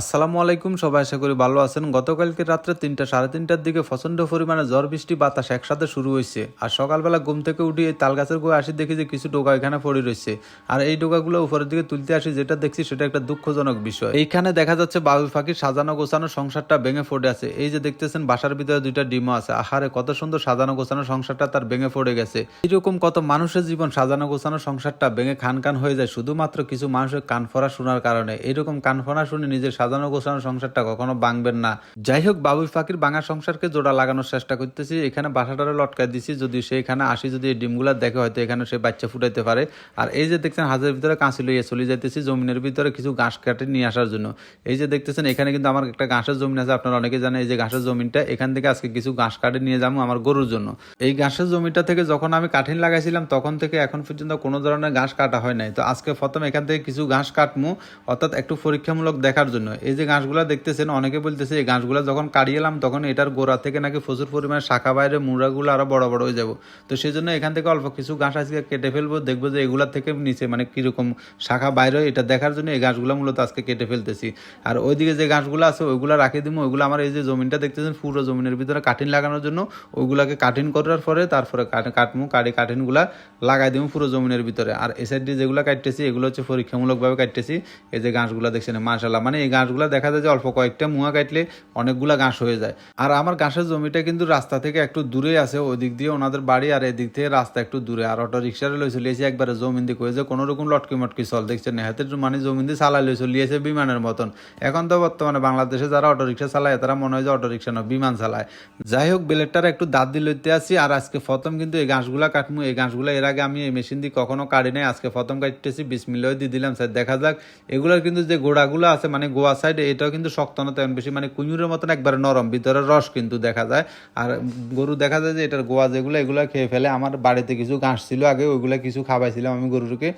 আসসালামু আলাইকুম, সবাই আশা করি ভালো আছেন। গতকালকে রাত্রে তিনটা, সাড়ে তিনটার দিকে প্রচণ্ড পরিমাণে ঝড়, বৃষ্টি, বাতাস একসাথে শুরু হয়েছে। আর সকালবেলা ঘুম থেকে উঠে এই তাল গাছের গোয়ে আসি দেখি যে কিছু ডোকা এখানে পড়ে রয়েছে। আর এই ডোকাগুলো উপরের দিকে তুলতে আসি, যেটা দেখছি সেটা একটা দুঃখজনক বিষয়। এইখানে দেখা যাচ্ছে বাবুই পাখির সাজানো গোছানো সংসারটা ভেঙে পড়ে আছে। এই যে দেখতেছেন, বাসার ভিতরে দুইটা ডিমও আছে। আহারে, কত সুন্দর সাজানো গোছানো সংসারটা তার ভেঙে পড়ে গেছে। এরকম কত মানুষের জীবন সাজানো গোছানো সংসারটা ভেঙে খান খান হয়ে যায়, শুধুমাত্র কিছু মানুষের কান ফোড়া শোনার কারণে। এরকম কান ফোড়া শুনে নিজের সাজানো গোছানো সংসারটা কখনো ভাঙবেন না। যাই হোক বাবুই পাখির ভাঙা সংসারকে জোড়া লাগানোর চেষ্টা করতেছি। এখানে বাসাটারে লটকাই দিছি যদি সে এখানে আসি যদি এই ডিমগুলা দেখে হয়তো এখানে সে বাচ্চা ফুটাইতে পারে। আর এই যে দেখছেন হাতের ভিতরে কাঁচি লইয়ে চলে যাইতেছি জমিনের ভিতরে কিছু ঘাস কাটে নিয়ে আসার জন্য। এই যে দেখতেছেন, এখানে কিন্তু আমার একটা ঘাসের জমিন আছে, আপনারা অনেকে জানেন এই যে ঘাসের জমিনটা এখান থেকে আজকে কিছু ঘাস কাটে নিয়ে যাব আমার গরুর জন্য। এই ঘাসের জমিটা থেকে যখন আমি কাঠিন লাগাইছিলাম, তখন থেকে এখন পর্যন্ত কোনো ধরনের ঘাস কাটা হয় নাই। তো আজকে প্রথম এখান থেকে কিছু ঘাস কাটমু, অর্থাৎ একটু পরীক্ষামূলক দেখার জন্য। এই যে ঘাসগুলা দেখতেছেন, অনেকে বলতেছে এই ঘাসগুলা যখন কাটিয়েলাম তখন এটার গোড়া থেকে নাকি প্রচুর পরিমাণে শাখা বাইরে মুড়াগুলো আরও বড় বড় হয়ে যাব। তো সেই জন্য এখান থেকে অল্প কিছু ঘাস আজকে কেটে ফেলব, দেখব যে এগুলা থেকে নিচে মানে কীরকম শাখা বাইরে এটা দেখার জন্য এই ঘাসগুলো মূলত আজকে কেটে ফেলতেছি। আর ওইদিকে যে ঘাসগুলো আছে, ওইগুলো রাখে দিব ওইগুলো আমার এই যে জমিনটা দেখতেছেন, পুরো জমিনের ভিতরে কাঠিন লাগানোর জন্য, ওইগুলাকে কাঠিন করার পরে তারপরে কাট- কাটমু কাটি কাঠিনগুলা লাগাই দিব পুরো জমিনের ভিতরে। আর দিয়ে যেগুলো কাটতেছি, এগুলো হচ্ছে পরীক্ষামূলকভাবে কাটতেছি। এই যে ঘাসগুলো দেখছেন মাশাল্লাহ মানে এই ঘাসগুলো দেখা যায় যে অল্প কয়েকটা মুয়া কাটলে অনেকগুলা ঘাস হয়ে যায়। আর আমার ঘাসের জমিটা কিন্তু রাস্তা থেকে একটু দূরে আছে ওদিক দিয়ে ওনাদের বাড়ি আর এদিক থেকে রাস্তা একটু দূরে। আর অটো রিক্সারে লই চলিয়েছে একবারে জমিন দিয়ে কয়েছে কোনো রকম লটকি মটকি চল দেখছেন হাতের মানে জমিন দিয়ে চালাই লই চলিয়েছে বিমানের মতন। এখন তো বর্তমানে বাংলাদেশে যারা অটো রিক্সা চালায়, তারা মনে হয় যে অটো রিক্সা না, বিমান চালায়। যাই হোক বেলেটটার একটু দাঁত দিয়ে লইতে আসি, আর আজকে প্রথম কিন্তু এই ঘাসগুলা কাটমু। এই ঘাসগুলা এর আগে আমি এই মেশিন দিয়ে কখনো কাটি নাই। আজকে প্রথম কাটতেছি, বিসমিল্লাহ দিয়ে দিলাম, স্যার। দেখা যাক, এগুলোর কিন্তু যে গোড়াগুলো আছে মানে গোয়া সাইডে এটাও কিন্তু শক্ত না, তেমন বেশি। মানে কুঁজুরের মতন একবারে নরম, ভিতরে রস কিন্তু দেখা যায়। আর গরু দেখা যায় যে, এটার গোয়া যেগুলো, এগুলো খেয়ে ফেলে। আমার বাড়িতে কিছু ঘাস ছিল আগে, ওইগুলো কিছু খাওয়াইছিলাম আমি গরুকে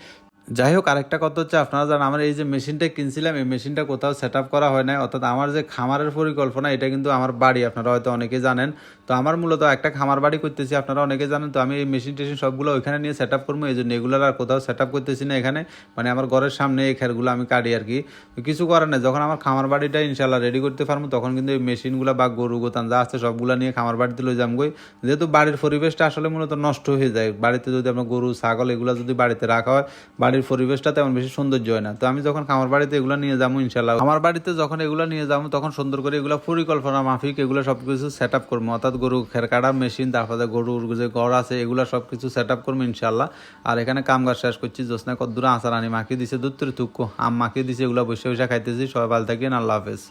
যাই হোক আরেকটা কথা হচ্ছে আপনারা জানেন, আমার এই যে মেশিনটা কিনছিলাম, এই মেশিনটা কোথাও সেট করা হয় নাই। অর্থাৎ আমার যে খামারের পরিকল্পনা, এটা কিন্তু আমার বাড়ি, আপনারা হয়তো অনেকে জানেন। তো আমার মূলত একটা খামার বাড়ি করতেছি, আপনারা অনেকে জানেন। তো আমি এই মেশিন টেশিন সবগুলো ওইখানে নিয়ে সেট আপ করব, এই জন্য এগুলো আর কোথাও সেট আপ করতেছি না এখানে। মানে আমার ঘরের সামনে এই খেরগুলো আমি কাটি আর কি। কিছু করার নেই। যখন আমার খামার বাড়িটা ইনশাল্লাহ রেডি করতে পারব, তখন কিন্তু এই মেশিনগুলো বা গরু, গোতান যা আছে সবগুলো নিয়ে খামার বাড়িতে লই যাম গই যেহেতু বাড়ির পরিবেশটা আসলে মূলত নষ্ট হয়ে যায়। বাড়িতে যদি আমরা গরু, ছাগল এগুলো যদি বাড়িতে রাখা হয় বাড়ির পরিবেশটা তেমন বেশি সৌন্দর্য হয় না। তো আমি যখন আমার বাড়িতে এগুলো নিয়ে যাব ইনশাল্লাহ আমার বাড়িতে যখন এগুলো নিয়ে যাব, তখন সুন্দর করে এগুলো পরিকল্পনা, মাফিক এগুলো সবকিছু সেট আপ করব। অর্থাৎ গরু, খের কাটা মেশিন তারপরে গরুর যে ঘর আছে, এগুলো সব কিছু সেট আপ করব ইনশাল্লাহ আর এখানে কাম কাজ শেষ করছি জোসনা কদ্দুরা আচার আনি, মাখিয়ে দিছে দুত্তর থুকু আম মাখিয়ে দিছে, এগুলো বসে বসে খাইতেছি। সবাই ভালো থাকেন, আল্লাহ হাফেজ।